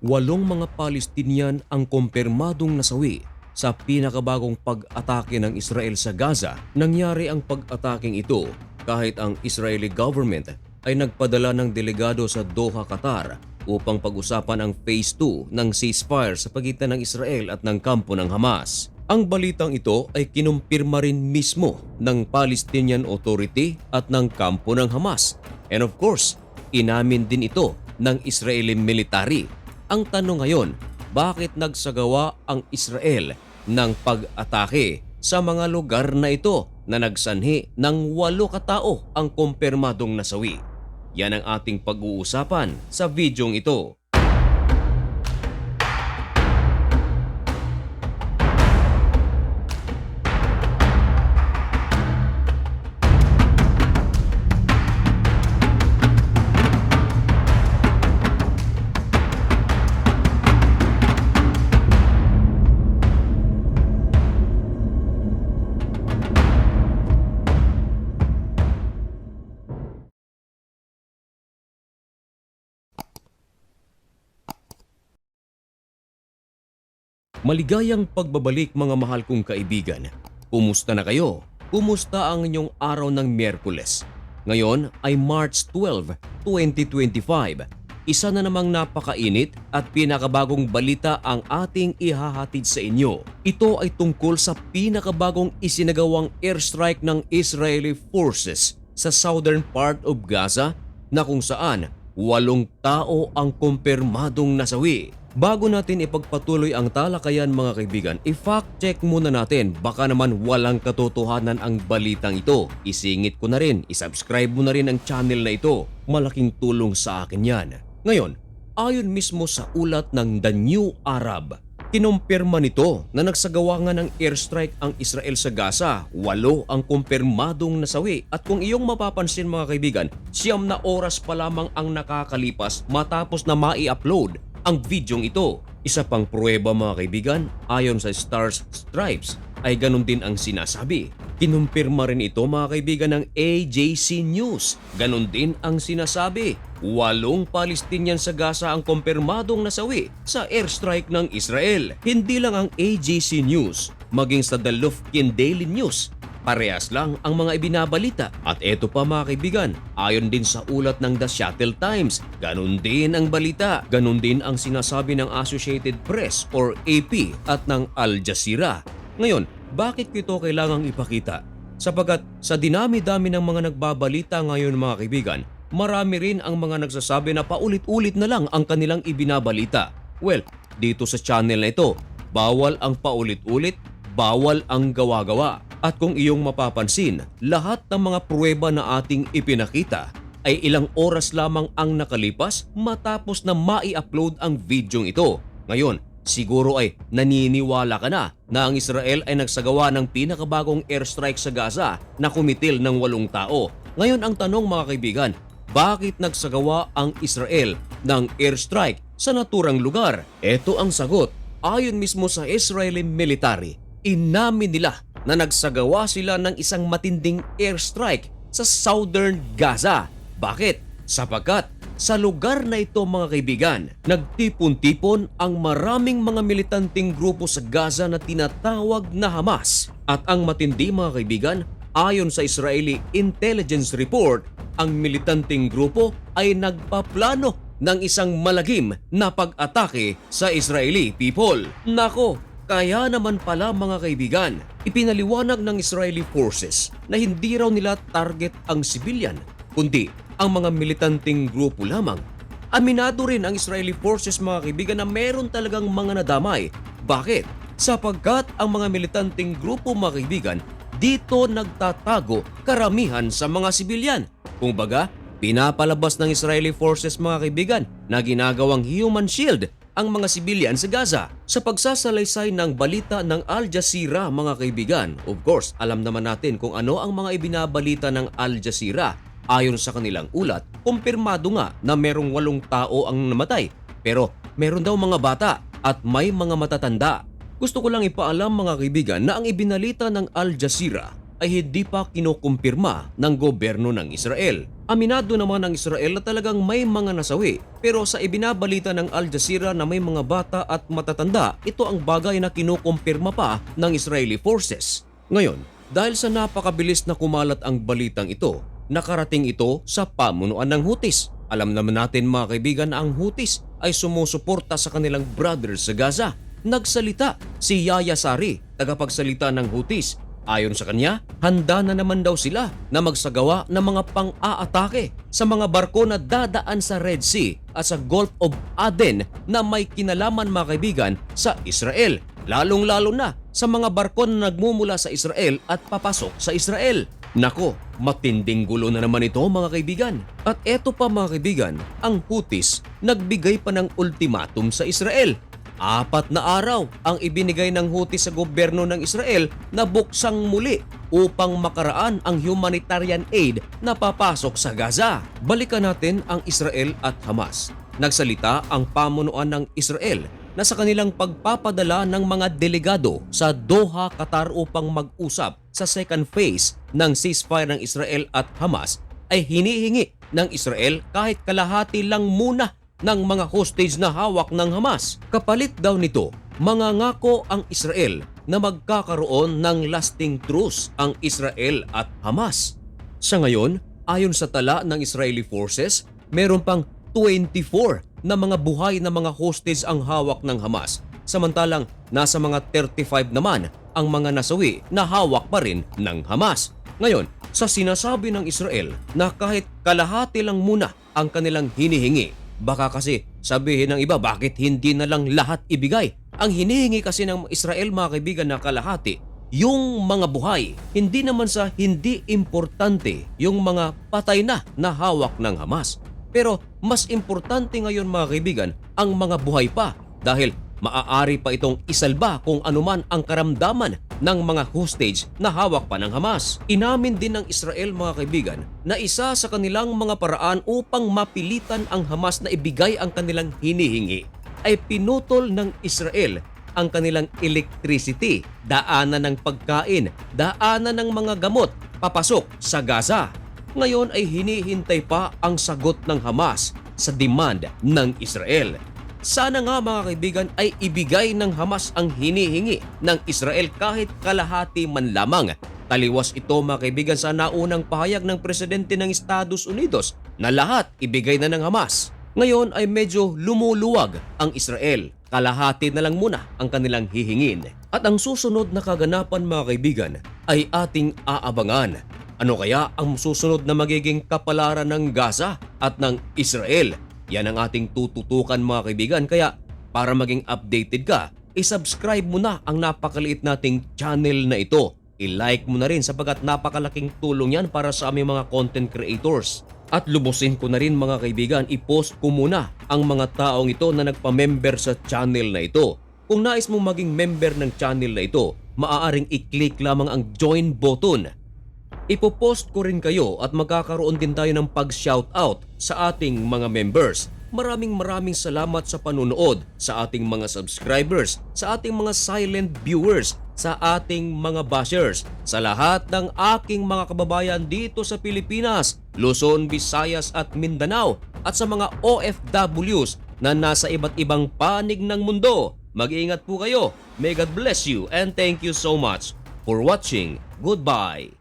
walong mga Palestinian ang kumpirmadong nasawi sa pinakabagong pag-atake ng Israel sa Gaza. Nangyari ang pag-ataking ito kahit ang Israeli government ay nagpadala ng delegado sa Doha, Qatar upang pag-usapan ang phase 2 ng ceasefire sa pagitan ng Israel at ng kampo ng Hamas. Ang balitang ito ay kinumpirma rin mismo ng Palestinian Authority at ng kampo ng Hamas. And of course, inamin din ito ng Israeli military. Ang tanong ngayon, bakit nagsagawa ang Israel ng pag-atake sa mga lugar na ito na nagsanhi ng walo katao ang kumpirmadong nasawi? Yan ang ating pag-uusapan sa videong ito. Maligayang pagbabalik mga mahal kong kaibigan. Kumusta na kayo? Kumusta ang inyong araw ng Miyerkules? Ngayon ay March 12, 2025. Isa na namang napakainit at pinakabagong balita ang ating ihahatid sa inyo. Ito ay tungkol sa pinakabagong isinagawang airstrike ng Israeli forces sa southern part of Gaza na kung saan walong tao ang kumpirmadong nasawi. Bago natin ipagpatuloy ang talakayan mga kaibigan, i-fact check muna natin baka naman walang katotohanan ang balitang ito. Isingit ko na rin, isubscribe mo na rin ang channel na ito. Malaking tulong sa akin yan. Ngayon, ayon mismo sa ulat ng The New Arab, kinumpirma nito na nagsagawa nga ng airstrike ang Israel sa Gaza. Walo ang kumpirmadong nasawi. At kung iyong mapapansin mga kaibigan, siyam na oras pa lamang ang nakakalipas matapos na mai-upload ang videong ito. Isa pang pruweba mga kaibigan, ayon sa Stars Stripes ay ganun din ang sinasabi. Kinumpirma rin ito mga kaibigan ng AJC News. Ganun din ang sinasabi. Walong Palestinian sa Gaza ang kumpirmadong nasawi sa airstrike ng Israel. Hindi lang ang AJC News, maging sa The Lufkin Daily News Parehas lang ang mga ibinabalita. At eto pa mga kaibigan, ayon din sa ulat ng The Shuttle Times, ganun din ang balita. Ganun din ang sinasabi ng Associated Press or AP at ng Al Jazeera. Ngayon, bakit ko ito kailangang ipakita? Sapagat sa dinami-dami ng mga nagbabalita ngayon mga kaibigan, marami rin ang mga nagsasabi na paulit-ulit na lang ang kanilang ibinabalita. Well, dito sa channel na ito, bawal ang paulit-ulit, bawal ang gawa-gawa. At kung iyong mapapansin, lahat ng mga pruweba na ating ipinakita ay ilang oras lamang ang nakalipas matapos na mai-upload ang videong ito. Ngayon, siguro ay naniniwala ka na na ang Israel ay nagsagawa ng pinakabagong airstrike sa Gaza na kumitil ng walong tao. Ngayon ang tanong mga kaibigan, bakit nagsagawa ang Israel ng airstrike sa naturang lugar? Ito ang sagot. Ayon mismo sa Israeli military, inamin nila na nagsagawa sila ng isang matinding airstrike sa southern Gaza. Bakit? Sapagkat sa lugar na ito mga kaibigan, nagtipon-tipon ang maraming mga militanteng grupo sa Gaza na tinatawag na Hamas. At ang matindi mga kaibigan, ayon sa Israeli intelligence report, ang militanteng grupo ay nagpaplano ng isang malagim na pag-atake sa Israeli people. Nako, kaya naman pala mga kaibigan, ipinaliwanag ng Israeli forces na hindi raw nila target ang sibilyan, kundi ang mga militanteng grupo lamang. Aminado rin ang Israeli forces mga kaibigan na meron talagang mga nadamay. Bakit? Sapagkat ang mga militanteng grupo mga kaibigan dito nagtatago karamihan sa mga sibilyan. Kung baga, pinapalabas ng Israeli forces mga kaibigan na ginagawang human shield ang mga sibilyan sa Gaza. Sa pagsasalaysay ng balita ng Al Jazeera mga kaibigan, of course, alam naman natin kung ano ang mga ibinabalita ng Al Jazeera. Ayon sa kanilang ulat, kumpirmado nga na merong walong tao ang namatay. Pero meron daw mga bata at may mga matatanda. Gusto ko lang ipaalam mga kaibigan na ang ibinalita ng Al Jazeera ay hindi pa kinukumpirma ng gobyerno ng Israel. Aminado naman ang Israel na talagang may mga nasawi pero sa ibinabalita ng Al Jazeera na may mga bata at matatanda, ito ang bagay na kinukumpirma pa ng Israeli forces. Ngayon, dahil sa napakabilis na kumalat ang balitang ito, nakarating ito sa pamunuan ng Houthis. Alam naman natin mga kaibigan na ang Houthis ay sumusuporta sa kanilang brothers sa Gaza. Nagsalita si Yaya Sari, tagapagsalita ng Houthis. Ayon sa kanya, handa na naman daw sila na magsagawa ng mga pang-aatake sa mga barko na dadaan sa Red Sea at sa Gulf of Aden na may kinalaman mga kaibigan sa Israel. Lalong-lalo na sa mga barko na nagmumula sa Israel at papasok sa Israel. Nako, matinding gulo na naman ito mga kaibigan. At eto pa mga kaibigan, ang Houthis nagbigay pa ng ultimatum sa Israel. Apat na araw ang ibinigay ng Houthis sa gobyerno ng Israel na buksang muli upang makaraan ang humanitarian aid na papasok sa Gaza. Balikan natin ang Israel at Hamas. Nagsalita ang pamunuan ng Israel na sa kanilang pagpapadala ng mga delegado sa Doha, Qatar upang mag-usap sa second phase ng ceasefire ng Israel at Hamas ay hinihingi ng Israel kahit kalahati lang muna ng mga hostage na hawak ng Hamas. Kapalit daw nito, mangangako ang Israel na magkakaroon ng lasting truce ang Israel at Hamas. Sa ngayon, ayon sa tala ng Israeli forces, meron pang 24 na mga buhay na mga hostage ang hawak ng Hamas. Samantalang nasa mga 35 naman ang mga nasawi na hawak pa rin ng Hamas. Ngayon, sa sinasabi ng Israel na kahit kalahati lang muna ang kanilang hinihingi, baka kasi sabihin ng iba bakit hindi na lang lahat ibigay. Ang hinihingi kasi ng Israel mga kaibigan na kalahati, yung mga buhay, hindi naman sa hindi importante yung mga patay na na hawak ng Hamas. Pero mas importante ngayon mga kaibigan ang mga buhay pa dahil maaari pa itong isalba kung anuman ang karamdaman ng mga hostage na hawak pa ng Hamas. Inamin din ng Israel mga kaibigan na isa sa kanilang mga paraan upang mapilitan ang Hamas na ibigay ang kanilang hinihingi ay pinutol ng Israel ang kanilang electricity, daanan ng pagkain, daanan ng mga gamot papasok sa Gaza. Ngayon ay hinihintay pa ang sagot ng Hamas sa demand ng Israel. Sana nga mga kaibigan ay ibigay ng Hamas ang hinihingi ng Israel kahit kalahati man lamang. Taliwas ito mga kaibigan sa naunang pahayag ng Presidente ng Estados Unidos na lahat ibigay na ng Hamas. Ngayon ay medyo lumuluwag ang Israel. Kalahati na lang muna ang kanilang hihingin. At ang susunod na kaganapan mga kaibigan ay ating aabangan. Ano kaya ang susunod na magiging kapalaran ng Gaza at ng Israel? Yan ang ating tututukan mga kaibigan. Kaya para maging updated ka, isubscribe mo na ang napakaliit nating channel na ito. I-like mo na rin sapagkat napakalaking tulong yan para sa aming mga content creators. At lubusin ko na rin mga kaibigan, i-post ko muna ang mga taong ito na nagpa-member sa channel na ito. Kung nais mong maging member ng channel na ito, maaaring i-click lamang ang join button. Ipopost ko rin kayo at magkakaroon din tayo ng pag-shoutout sa ating mga members. Maraming maraming salamat sa panunood sa ating mga subscribers, sa ating mga silent viewers, sa ating mga bashers, sa lahat ng aking mga kababayan dito sa Pilipinas, Luzon, Visayas at Mindanao, at sa mga OFWs na nasa iba't ibang panig ng mundo. Mag-iingat po kayo. May God bless you and thank you so much for watching. Goodbye.